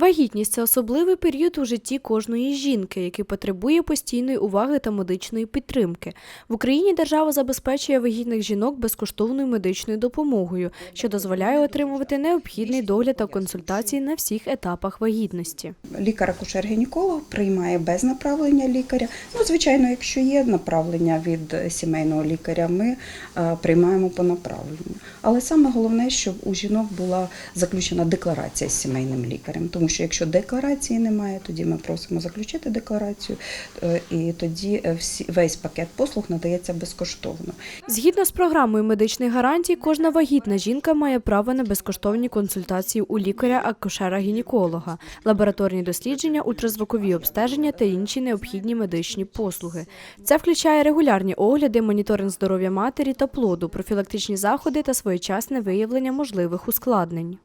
Вагітність це особливий період у житті кожної жінки, який потребує постійної уваги та медичної підтримки. В Україні держава забезпечує вагітних жінок безкоштовною медичною допомогою, що дозволяє отримувати необхідний догляд та консультації на всіх етапах вагітності. Лікар-акушер-гінеколог приймає без направлення лікаря. Ну, звичайно, якщо є направлення від сімейного лікаря, ми е, приймаємо по направленню. Але саме головне, щоб у жінок була заключена декларація з сімейним лікарем. Тому що якщо декларації немає, тоді ми просимо заключити декларацію, е, і тоді е, всі, весь пакет послуг надається безкоштовно. Згідно з програмою медичних гарантій, кожна вагітна жінка має право на безкоштовні консультації у лікаря-акушера-гінеколога, лабораторні дослідження, ультразвукові обстеження та інші необхідні медичні послуги. Це включає регулярні огляди, моніторинг здоров'я матері та плоду, профілактичні заходи та своєчасне виявлення можливих ускладнень.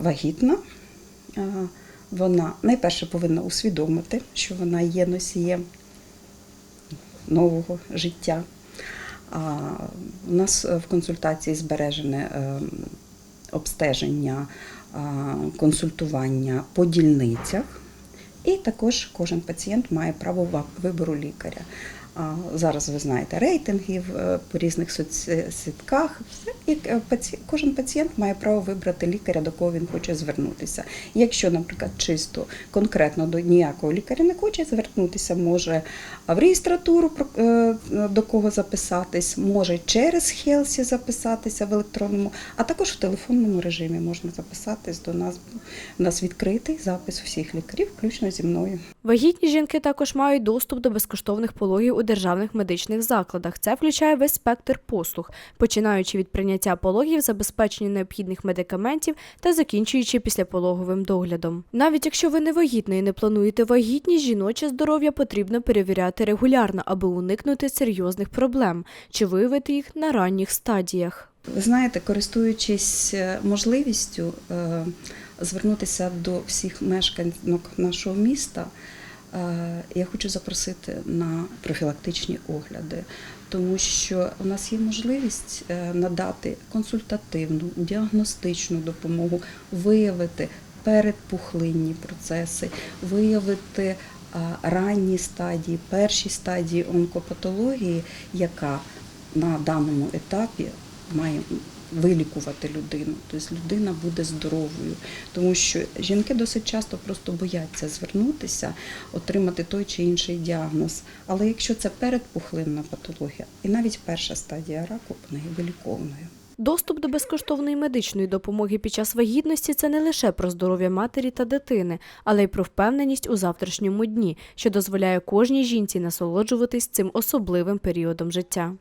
Вагітна, вона найперше повинна усвідомити, що вона є носієм нового життя. У нас в консультації збережене е, обстеження, консультування по дільницях. І також кожен пацієнт має право вибору лікаря. Зараз ви знаєте рейтингів е, по різних соцсітках. Все. І е, кожен пацієнт має право вибрати лікаря, до кого він хоче звернутися. Якщо, наприклад, чисто конкретно до ніякого лікаря не хоче звернутися, може в реєстратуру е, до кого записатись, може через Хелсі записатися в електронному, а також в телефонному режимі можна записатись до нас. У нас відкритий запис всіх лікарів, включно зі мною. Вагітні жінки також мають доступ до безкоштовних пологів у державних медичних закладах. Це включає весь спектр послуг, починаючи від прийняття пологів, забезпечення необхідних медикаментів та закінчуючи післяпологовим доглядом. Навіть якщо ви не вагітна і не плануєте вагітність, жіноче здоров'я потрібно перевіряти регулярно, аби уникнути серйозних проблем чи виявити їх на ранніх стадіях. Ви знаєте, користуючись е, можливістю е, звернутися до всіх мешканок нашого міста, е, я хочу запросити на профілактичні огляди, тому що у нас є можливість е, надати консультативну, діагностичну допомогу, виявити передпухлинні процеси, виявити е, ранні стадії, перші стадії онкопатології, яка на даному етапі має вилікувати людину, тобто людина буде здоровою, тому що жінки досить часто просто бояться звернутися, отримати той чи інший діагноз. Але якщо це передпухлинна патологія, і навіть перша стадія раку вона є виліковною. Доступ до безкоштовної медичної допомоги під час вагітності це не лише про здоров'я матері та дитини, але й про впевненість у завтрашньому дні, що дозволяє кожній жінці насолоджуватись цим особливим періодом життя.